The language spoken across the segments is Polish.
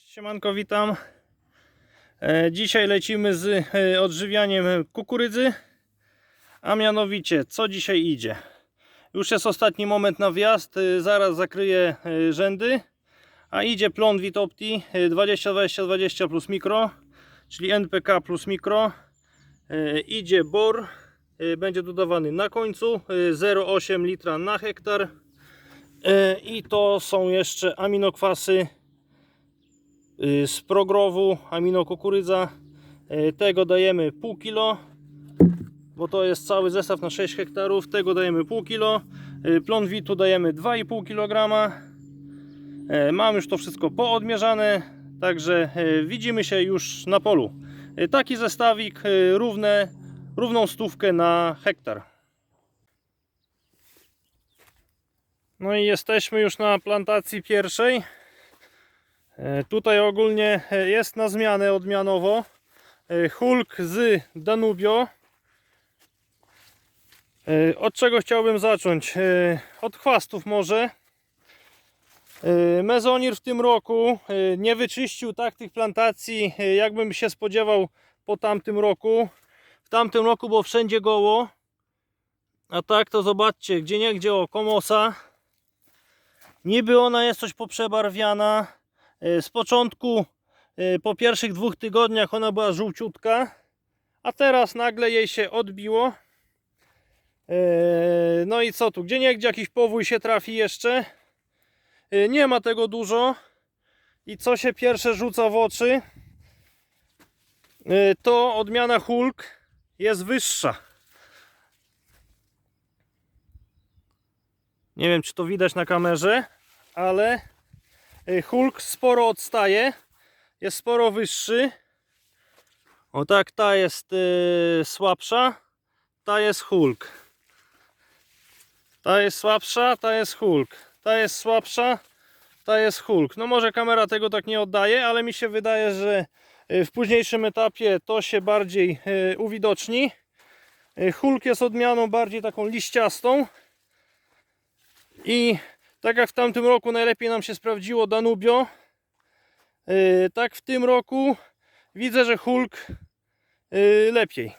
Cześć, siemanko, witam. E, Dzisiaj lecimy z e, odżywianiem kukurydzy, a mianowicie, co dzisiaj idzie? Już jest ostatni moment na wjazd, e, zaraz zakryję rzędy, a idzie plon Vitopti e, 20-20-20 plus mikro, czyli NPK plus mikro. Idzie bor, będzie dodawany na końcu, e, 0,8 litra na hektar. I to są jeszcze aminokwasy z progrowu aminokukurydza Y, tego dajemy pół kilo bo to jest cały zestaw na 6 hektarów. Tego dajemy pół kilo. Y, plon witu dajemy 2,5 kg Y, mam już to wszystko poodmierzane także y, widzimy się już na polu. Y, taki zestawik y, równe, równą stówkę na hektar. No i jesteśmy już na plantacji pierwszej Tutaj ogólnie e, jest na zmianę odmianowo e, Hulk z Danubio. E, Od czego chciałbym zacząć? E, Od chwastów może. E, Mezonir w tym roku e, nie wyczyścił tak tych plantacji, e, jakbym się spodziewał po tamtym roku. W tamtym roku było wszędzie goło. A tak to zobaczcie, gdzie niegdzie o komosa. Niby ona jest coś poprzebarwiana. E, Z początku, e, po pierwszych dwóch tygodniach ona była żółciutka, a teraz nagle jej się odbiło. E, No i co tu? Gdzie niegdzie jakiś powój się trafi jeszcze. Nie ma tego dużo. I co się pierwsze rzuca w oczy? To odmiana Hulk jest wyższa. Nie wiem, czy to widać na kamerze, ale Hulk sporo odstaje, jest sporo wyższy. O tak, ta jest y, słabsza, ta jest Hulk. Ta jest słabsza, ta jest Hulk. Ta jest słabsza, ta jest Hulk. No może kamera tego tak nie oddaje, ale mi się wydaje, że y, w późniejszym etapie to się bardziej uwidoczni. Hulk jest odmianą bardziej taką liściastą. I tak jak w tamtym roku najlepiej nam się sprawdziło Danubio, yy, tak w tym roku widzę, że Hulk yy, lepiej.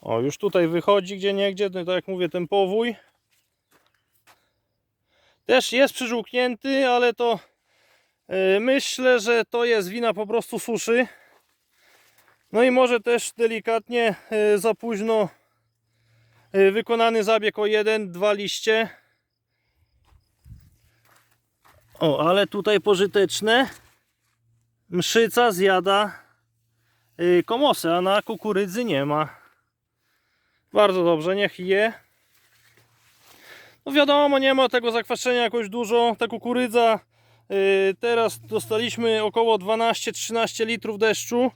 O, już tutaj wychodzi gdzie niegdzie, no, tak jak mówię, ten powój. Też jest przyżółknięty, ale to yy, myślę, że to jest wina po prostu suszy. No i może też delikatnie za późno wykonany zabieg o jeden, dwa liście. O, ale tutaj pożyteczne. Mszyca zjada y, komosy, a na kukurydzy nie ma. Bardzo dobrze, niech je. No wiadomo, nie ma tego zakwaszenia jakoś dużo. Ta kukurydza y, teraz dostaliśmy około 12-13 litrów deszczu.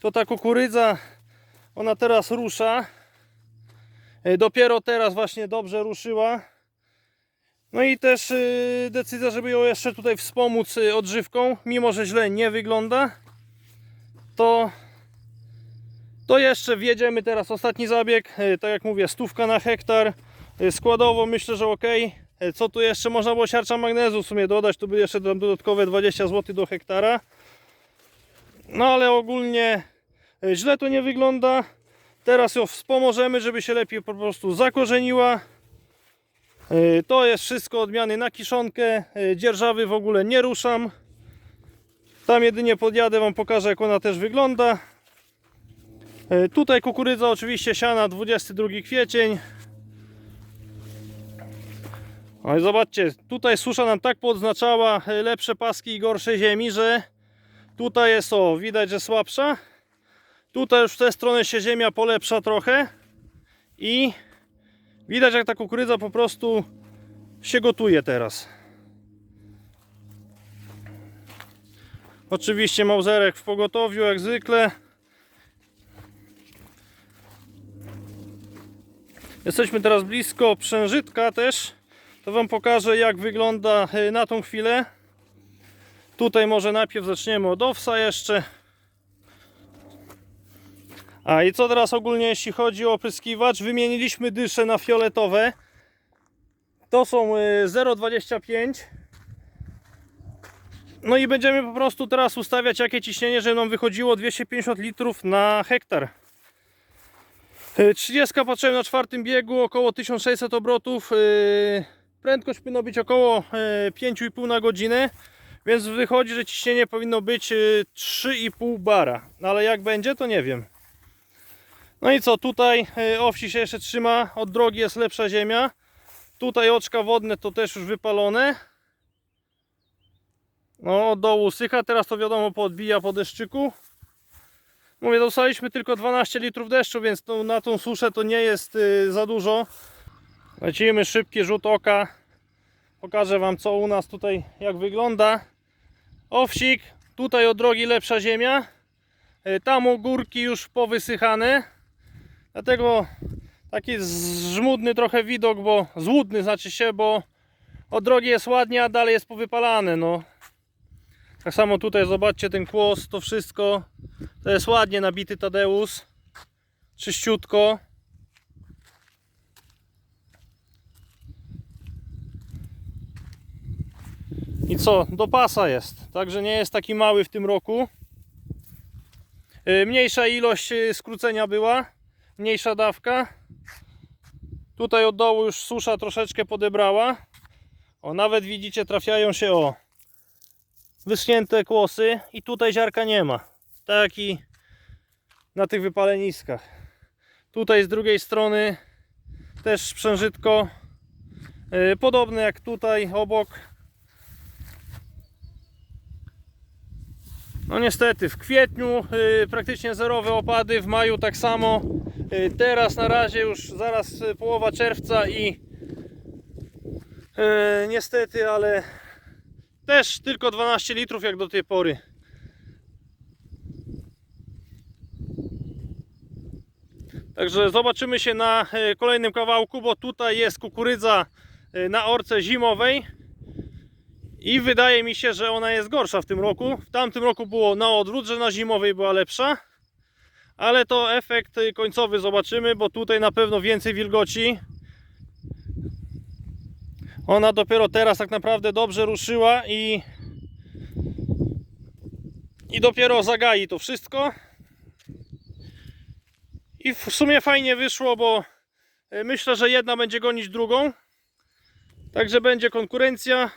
To ta kukurydza, ona teraz rusza. E, Dopiero teraz właśnie dobrze ruszyła. No i też y, decyzja, żeby ją jeszcze tutaj wspomóc y, odżywką, mimo że źle nie wygląda, to, to jeszcze wjedziemy teraz ostatni zabieg. Tak jak mówię, stówka na hektar. Składowo myślę, że ok. Co tu jeszcze można było siarcza magnezu w sumie dodać, to by jeszcze dodatkowe 20 zł do hektara. No ale ogólnie źle to nie wygląda. Teraz ją wspomożemy, żeby się lepiej po prostu zakorzeniła. Yy, To jest wszystko odmiany na kiszonkę. Yy, Dzierżawy w ogóle nie ruszam. Tam jedynie podjadę, Wam pokażę jak ona też wygląda. Yy, Tutaj kukurydza oczywiście siana 22 kwiecień. No i zobaczcie, tutaj susza nam tak podznaczała lepsze paski i gorsze ziemi, że tutaj jest o, widać, że słabsza. Tutaj już w tę stronę się ziemia polepsza trochę i widać jak ta kukurydza po prostu się gotuje teraz. Oczywiście mauzerek w pogotowiu jak zwykle. Jesteśmy teraz blisko przężytka też. To Wam pokażę jak wygląda y, na tą chwilę. Tutaj może najpierw zaczniemy od owsa jeszcze. A i co teraz ogólnie jeśli chodzi o opryskiwacz? Wymieniliśmy dysze na fioletowe. To są y, 0,25. No i będziemy po prostu teraz ustawiać jakie ciśnienie, żeby nam wychodziło 250 litrów na hektar. E, 30 patrzyłem na czwartym biegu, około 1600 obrotów. e, Prędkość powinna być około e, 5,5 na godzinę, więc wychodzi, że ciśnienie powinno być e, 3,5 bara. No ale jak będzie, to nie wiem. No i co, tutaj e, owsi się jeszcze trzyma, od drogi jest lepsza ziemia. Tutaj oczka wodne to też już wypalone. No, od dołu sycha, teraz to wiadomo poodbija po deszczyku. Mówię, dostaliśmy tylko 12 litrów deszczu, więc to, na tą suszę to nie jest y, za dużo. Lecimy, szybki rzut oka. Pokażę Wam co u nas tutaj, jak wygląda. Owsik, tutaj od drogi lepsza ziemia. Y, Tam u górki już powysychane. Dlatego taki żmudny trochę widok, bo złudny znaczy się, bo od drogi jest ładnie, a dalej jest powypalane. No. Tak samo tutaj zobaczcie ten kłos, to wszystko. To jest ładnie nabity Tadeusz. Czyściutko. I co? Do pasa jest. Także nie jest taki mały w tym roku. Yy, Mniejsza ilość yy, skrócenia była. Mniejsza dawka. Tutaj od dołu już susza troszeczkę podebrała. O, nawet widzicie, trafiają się o wyschnięte kłosy i tutaj ziarka nie ma. Tak i na tych wypaleniskach. Tutaj z drugiej strony też sprzężytko yy, podobne jak tutaj obok. No niestety w kwietniu yy, praktycznie zerowe opady, w maju tak samo. Yy, teraz na razie już zaraz yy, połowa czerwca i yy, niestety, ale też tylko 12 litrów jak do tej pory. Także zobaczymy się na e, kolejnym kawałku, bo tutaj jest kukurydza e, na orce zimowej. I wydaje mi się, że ona jest gorsza w tym roku. W tamtym roku było na odwrót, że na zimowej była lepsza. Ale to efekt końcowy zobaczymy, bo tutaj na pewno więcej wilgoci. Ona dopiero teraz tak naprawdę dobrze ruszyła i i dopiero zagai to wszystko. I w sumie fajnie wyszło, bo e, myślę, że jedna będzie gonić drugą. Także będzie konkurencja.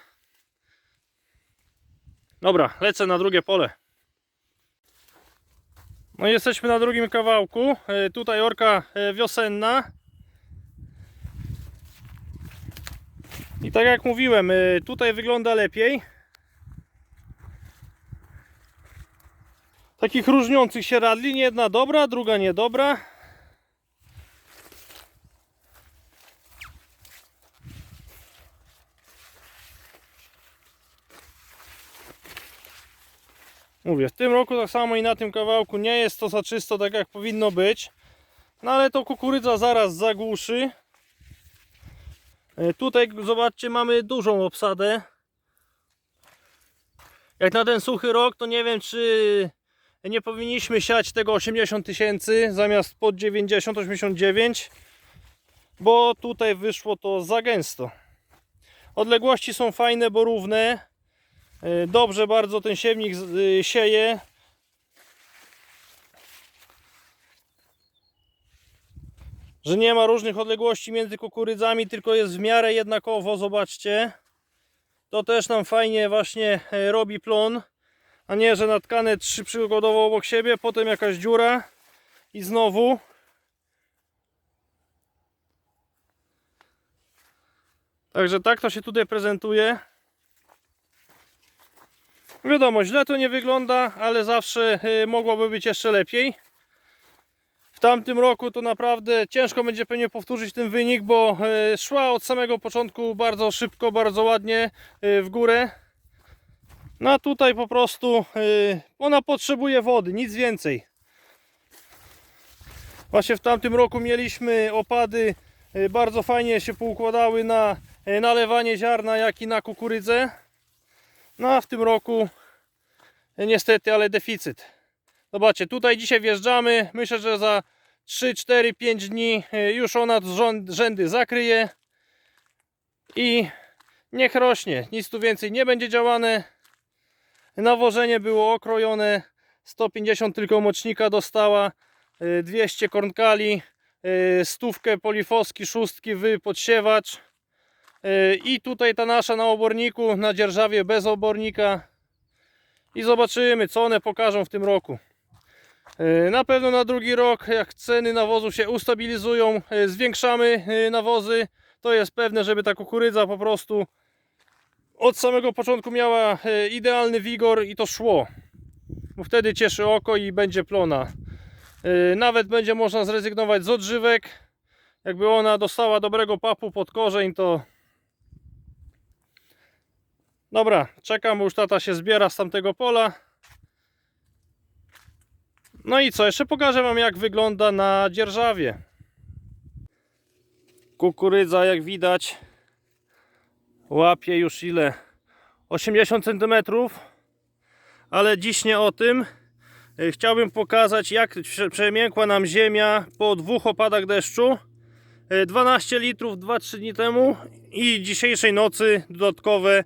Dobra, lecę na drugie pole. No jesteśmy na drugim kawałku. E, Tutaj orka e, wiosenna. I tak jak mówiłem, y, tutaj wygląda lepiej. Takich różniących się radli, jedna dobra, druga niedobra. Mówię, w tym roku tak samo i na tym kawałku nie jest to za czysto tak jak powinno być. No ale to kukurydza zaraz zagłuszy. E, Tutaj zobaczcie, mamy dużą obsadę. Jak na ten suchy rok, to nie wiem, czy nie powinniśmy siać tego 80 tysięcy zamiast pod 90-89, bo tutaj wyszło to za gęsto. Odległości są fajne, bo równe. E, Dobrze bardzo ten siewnik y, sieje. że nie ma różnych odległości między kukurydzami, tylko jest w miarę jednakowo, zobaczcie. To też nam fajnie właśnie e, robi plon, a nie, że natkane trzy przygodowo obok siebie, potem jakaś dziura i znowu. Także tak to się tutaj prezentuje. Wiadomo, źle to nie wygląda, ale zawsze e, mogłoby być jeszcze lepiej. W tamtym roku to naprawdę ciężko będzie pewnie powtórzyć ten wynik, bo e, szła od samego początku bardzo szybko, bardzo ładnie e, w górę. No a tutaj po prostu ona potrzebuje wody, nic więcej. Właśnie w tamtym roku mieliśmy opady, bardzo fajnie się poukładały na nalewanie ziarna, jak i na kukurydzę. No a w tym roku e, niestety, ale deficyt. Zobaczcie, tutaj dzisiaj wjeżdżamy. Myślę, że za 3, 4, 5 dni y, już ona rzędy zakryje. I niech rośnie. Nic tu więcej nie będzie działane. Nawożenie było okrojone, 150 tylko mocznika dostała, y, 200 kornkali, y, stówkę polifoski, szóstki wy podsiewacz. Y, I tutaj ta nasza na oborniku, na dzierżawie bez obornika. I zobaczymy, co one pokażą w tym roku. Y, Na pewno na drugi rok, jak ceny nawozu się ustabilizują, y, zwiększamy nawozy. To jest pewne, żeby ta kukurydza po prostu od samego początku miała idealny wigor i to szło. Bo wtedy cieszy oko i będzie plona. Nawet będzie można zrezygnować z odżywek. Jakby ona dostała dobrego papu pod korzeń, to Dobra, czekam, bo już tata się zbiera z tamtego pola. No i co, jeszcze pokażę Wam jak wygląda na dzierżawie. Kukurydza jak widać łapie już ile? 80 cm. Ale dziś nie o tym. Y, Chciałbym pokazać jak prze- przemiękła nam ziemia po dwóch opadach deszczu. Y, 12 litrów 2-3 dni temu i dzisiejszej nocy dodatkowe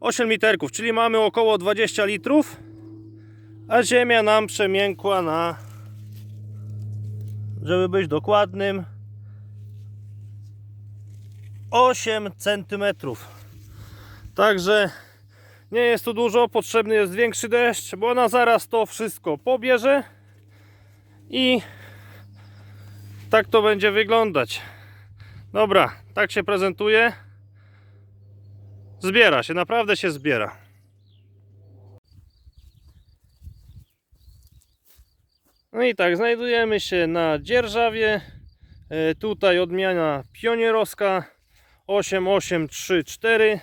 8 literków, czyli mamy około 20 litrów a ziemia nam przemiękła na żeby być dokładnym 8 centymetrów. Także nie jest tu dużo, potrzebny jest większy deszcz bo ona zaraz to wszystko pobierze i tak to będzie wyglądać. Dobra, tak się prezentuje zbiera się, naprawdę się zbiera No i tak, znajdujemy się na dzierżawie. E, Tutaj odmiana pionierowska 8834.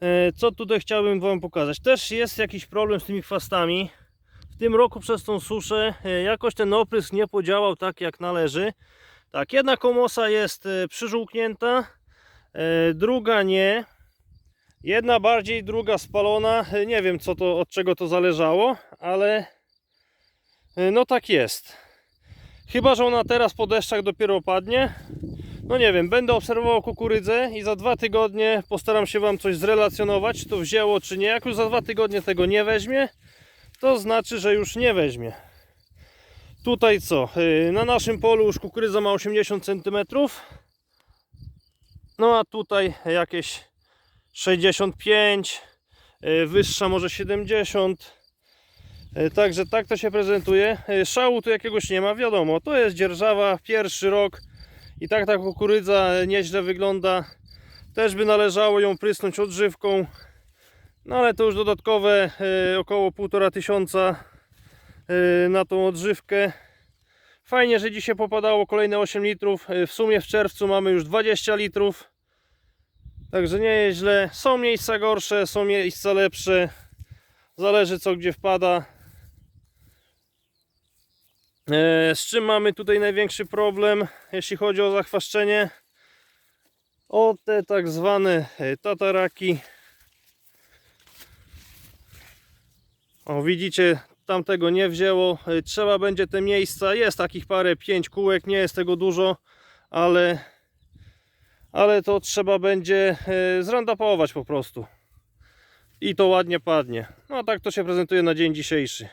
E, Co tutaj chciałbym Wam pokazać? Też jest jakiś problem z tymi chwastami. W tym roku przez tą suszę e, jakoś ten oprysk nie podziałał tak jak należy. Tak, jedna komosa jest przyżółknięta, druga nie. Jedna bardziej, druga spalona. Nie wiem co to, od czego to zależało, ale E, No tak jest. Chyba, że ona teraz po deszczach dopiero opadnie. No nie wiem, będę obserwował kukurydzę i za dwa tygodnie postaram się Wam coś zrelacjonować, czy to wzięło, czy nie. Jak już za dwa tygodnie tego nie weźmie, to znaczy, że już nie weźmie. Tutaj co? E, Na naszym polu już kukurydza ma 80 cm. No a tutaj jakieś 65, e, wyższa może 70. E, Także tak to się prezentuje. E, Szału tu jakiegoś nie ma, wiadomo. To jest dzierżawa, pierwszy rok i tak ta kukurydza nieźle wygląda. Też by należało ją prysnąć odżywką. No ale to już dodatkowe około 1,5 tysiąca na tą odżywkę. Fajnie, że dzisiaj popadało kolejne 8 litrów. W sumie w czerwcu mamy już 20 litrów. Także nie jest źle. Są miejsca gorsze, są miejsca lepsze. Zależy co gdzie wpada. E, Z czym mamy tutaj największy problem, jeśli chodzi o zachwaszczenie? O te tak zwane e, tataraki. O, widzicie, tamtego nie wzięło. E, Trzeba będzie te miejsca. Jest takich parę, pięć kółek, nie jest tego dużo, ale, ale to trzeba będzie e, zrandapować po prostu. I to ładnie padnie. No tak to się prezentuje na dzień dzisiejszy.